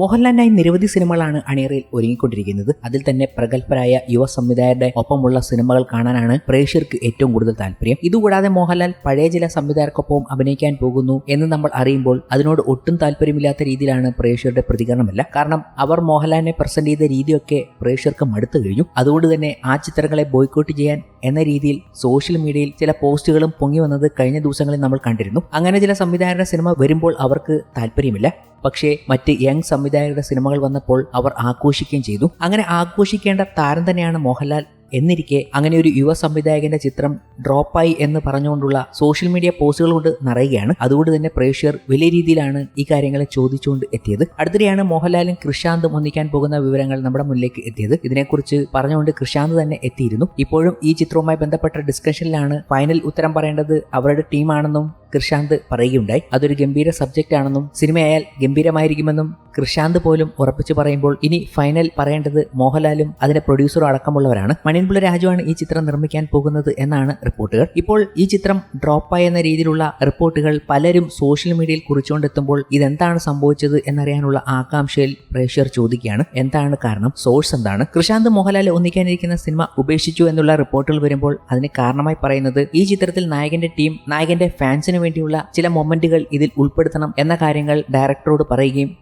മോഹൻലാലിനായി നിരവധി സിനിമകളാണ് അണിയറയിൽ ഒരുങ്ങിക്കൊണ്ടിരിക്കുന്നത്. അതിൽ തന്നെ പ്രഗത്ഭരായ യുവ സംവിധായകരുടെ ഒപ്പമുള്ള സിനിമകൾ കാണാനാണ് പ്രേക്ഷകർക്ക് ഏറ്റവും കൂടുതൽ താല്പര്യം. ഇതുകൂടാതെ മോഹൻലാൽ പഴയ ചില സംവിധായകർക്കൊപ്പം അഭിനയിക്കാൻ പോകുന്നു എന്ന് നമ്മൾ അറിയുമ്പോൾ അതിനോട് ഒട്ടും താല്പര്യമില്ലാത്ത രീതിയിലാണ് പ്രേക്ഷകരുടെ പ്രതികരണമല്ല. കാരണം അവർ മോഹൻലാലിനെ പ്രസന്റ് ചെയ്ത രീതിയൊക്കെ പ്രേക്ഷകർക്ക് മടുത്തു കഴിഞ്ഞു. അതുകൊണ്ട് തന്നെ ആ ചിത്രങ്ങളെ ബോയ്ക്കോട്ട് ചെയ്യാൻ എന്ന രീതിയിൽ സോഷ്യൽ മീഡിയയിൽ ചില പോസ്റ്റുകളും പൊങ്ങി വന്നത് കഴിഞ്ഞ ദിവസങ്ങളിൽ നമ്മൾ കണ്ടിരുന്നു. അങ്ങനെ ചില സംവിധായകരുടെ സിനിമ വരുമ്പോൾ അവർക്ക് താല്പര്യമില്ല. പക്ഷേ മറ്റ് യങ് സംവിധായകരുടെ സിനിമകൾ വന്നപ്പോൾ അവർ ആഘോഷിക്കുകയും ചെയ്തു. അങ്ങനെ ആഘോഷിക്കേണ്ട താരം തന്നെയാണ് മോഹൻലാൽ. എന്നിരിക്കെ അങ്ങനെ ഒരു യുവ സംവിധായകന്റെ ചിത്രം ഡ്രോപ്പായി എന്ന് പറഞ്ഞുകൊണ്ടുള്ള സോഷ്യൽ മീഡിയ പോസ്റ്റുകൾ കൊണ്ട് നിറയുകയാണ്. അതുകൊണ്ട് തന്നെ പ്രേക്ഷകർ വലിയ രീതിയിലാണ് ഈ കാര്യങ്ങളെ ചോദിച്ചുകൊണ്ട് എത്തിയത്. അടുത്തിടെയാണ് മോഹൻലാലും കൃഷാന്തും ഒന്നിക്കാൻ പോകുന്ന വിവരങ്ങൾ നമ്മുടെ മുന്നിലേക്ക് എത്തിയത്. ഇതിനെക്കുറിച്ച് പറഞ്ഞുകൊണ്ട് കൃഷാന്ത് തന്നെ എത്തിയിരുന്നു. ഇപ്പോഴും ഈ ചിത്രവുമായി ബന്ധപ്പെട്ട ഡിസ്കഷനിലാണ് ഫൈനൽ ഉത്തരം പറയേണ്ടത് അവരുടെ ടീമാണെന്നും കൃഷാന്ത് പറയുകയുണ്ടായി. അതൊരു ഗംഭീര സബ്ജക്റ്റ് ആണെന്നും സിനിമയായാൽ ഗംഭീരമായിരിക്കുമെന്നും കൃഷാന്ത് പോലും ഉറപ്പിച്ചു പറയുമ്പോൾ ഇനി ഫൈനൽ പറയേണ്ടത് മോഹൻലാലും അതിന്റെ പ്രൊഡ്യൂസറും അടക്കമുള്ളവരാണ്. മണിൻപുള്ള രാജുവാണ് ഈ ചിത്രം നിർമ്മിക്കാൻ പോകുന്നത് എന്നാണ് റിപ്പോർട്ടുകൾ. ഇപ്പോൾ ഈ ചിത്രം ഡ്രോപ്പായി എന്ന രീതിയിലുള്ള റിപ്പോർട്ടുകൾ പലരും സോഷ്യൽ മീഡിയയിൽ കുറിച്ചുകൊണ്ടെത്തുമ്പോൾ ഇതെന്താണ് സംഭവിച്ചത് എന്നറിയാനുള്ള ആകാംക്ഷയിൽ പ്രേക്ഷകർ ചോദിക്കുകയാണ്. എന്താണ് കാരണം? സോഴ്സ് എന്താണ്? കൃഷാന്ത് മോഹൻലാൽ ഒന്നിക്കാനിരിക്കുന്ന സിനിമ ഉപേക്ഷിച്ചു എന്നുള്ള റിപ്പോർട്ടുകൾ വരുമ്പോൾ അതിന് കാരണമായി പറയുന്നത് ഈ ചിത്രത്തിൽ നായകന്റെ ടീം നായകന്റെ ഫാൻസിന് വേണ്ടിയുള്ള ചില മൊമെന്റുകൾ ഇതിൽ ഉൾപ്പെടുത്തണം എന്ന കാര്യങ്ങൾ ഡയറക്ടറോട് പറയുകയും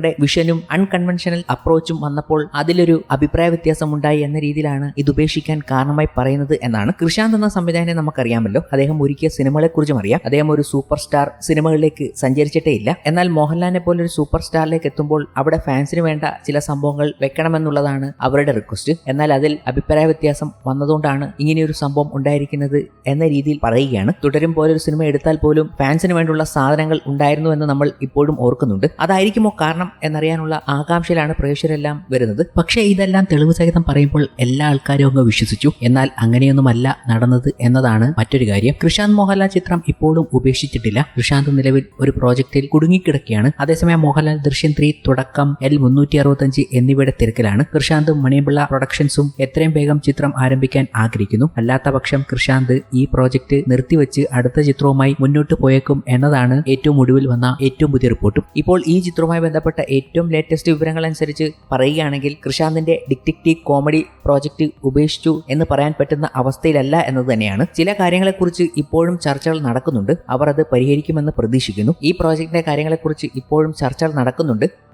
ഡയറക്ടറിന്റെ വിഷനും അൺകൺവെൻഷനൽ അപ്രോച്ചും വന്നപ്പോൾ അതിലൊരു അഭിപ്രായ വ്യത്യാസം ഉണ്ടായി എന്ന രീതിയിലാണ് ഇത് ഉപേക്ഷിക്കാൻ കാരണമായി പറയുന്നത് എന്നാണ് കൃഷാന്ത് എന്ന സംവിധായകനെ നമുക്കറിയാമല്ലോ. അദ്ദേഹം ഒരുക്കിയ സിനിമകളെക്കുറിച്ചും അറിയാം. അദ്ദേഹം ഒരു സൂപ്പർ സ്റ്റാർ സിനിമകളിലേക്ക് സഞ്ചരിച്ചിട്ടേ ഇല്ല. എന്നാൽ മോഹൻലാലിനെ പോലെ ഒരു സൂപ്പർ സ്റ്റാറിലേക്ക് എത്തുമ്പോൾ അവിടെ ഫാൻസിന് വേണ്ട ചില സംഭവങ്ങൾ വെക്കണമെന്നുള്ളതാണ് അവരുടെ റിക്വസ്റ്റ് എന്നാൽ അതിൽ അഭിപ്രായ വ്യത്യാസം വന്നതുകൊണ്ടാണ് ഇങ്ങനെയൊരു സംഭവം ഉണ്ടായിരിക്കുന്നത് എന്ന രീതിയിൽ പറയുകയാണ്. തുടരും പോലെ ഒരു സിനിമ എടുത്താൽ പോലും ഫാൻസിന് വേണ്ടിയുള്ള സാധനങ്ങൾ ഉണ്ടായിരുന്നു എന്ന് നമ്മൾ ഇപ്പോഴും ഓർക്കുന്നുണ്ട്. അതായിരിക്കുമോ കാരണം? എന്നറിയാനുള്ള ആകാംക്ഷയിലാണ് പ്രേക്ഷകരെല്ലാം വരുന്നത്. പക്ഷേ ഇതെല്ലാം തെളിവ് സഹിതം പറയുമ്പോൾ എല്ലാ ആൾക്കാരും അങ്ങ് വിശ്വസിച്ചു. എന്നാൽ അങ്ങനെയൊന്നുമല്ല നടന്നത് എന്നതാണ് മറ്റൊരു കാര്യം. കൃഷാന്ത് മോഹൻലാൽ ചിത്രം ഇപ്പോഴും ഉപേക്ഷിച്ചിട്ടില്ല. കൃഷാന്ത് നിലവിൽ ഒരു പ്രോജക്റ്റിൽ കുടുങ്ങിക്കിടക്കുകയാണ്. അതേസമയം മോഹൻലാൽ ദൃശ്യം ത്രീ തുടക്കം എൽ മുന്നൂറ്റി അറുപത്തഞ്ച് എന്നിവയുടെ തിരക്കിലാണ്. കൃഷാന്തും മണിയമ്പിള്ള പ്രൊഡക്ഷൻസും എത്രയും വേഗം ചിത്രം ആരംഭിക്കാൻ ആഗ്രഹിക്കുന്നു. അല്ലാത്ത പക്ഷം കൃഷാന്ത് ഈ പ്രോജക്റ്റ് നിർത്തിവെച്ച് അടുത്ത ചിത്രവുമായി മുന്നോട്ട് പോയേക്കും എന്നതാണ് ഏറ്റവും ഒടുവിൽ വന്ന ഏറ്റവും പുതിയ റിപ്പോർട്ടും. ഇപ്പോൾ ഈ ചിത്രവുമായി ബന്ധപ്പെട്ട ഏറ്റവും ലേറ്റസ്റ്റ് വിവരങ്ങൾ അനുസരിച്ച് പറയുകയാണെങ്കിൽ കൃഷാന്തിന്റെ ഡിറ്റക്റ്റീവ് കോമഡി പ്രോജക്റ്റ് ഉപേക്ഷിച്ചു എന്ന് പറയാൻ പറ്റുന്ന അവസ്ഥയിലല്ല എന്നത് തന്നെയാണ്. ചില കാര്യങ്ങളെക്കുറിച്ച് ഇപ്പോഴും ചർച്ചകൾ നടക്കുന്നുണ്ട്. അവർ അത് പരിഹരിക്കുമെന്ന് പ്രതീക്ഷിക്കുന്നു. ഈ പ്രോജക്റ്റിന്റെ കാര്യങ്ങളെക്കുറിച്ച് ഇപ്പോഴും ചർച്ചകൾ നടക്കുന്നുണ്ട്.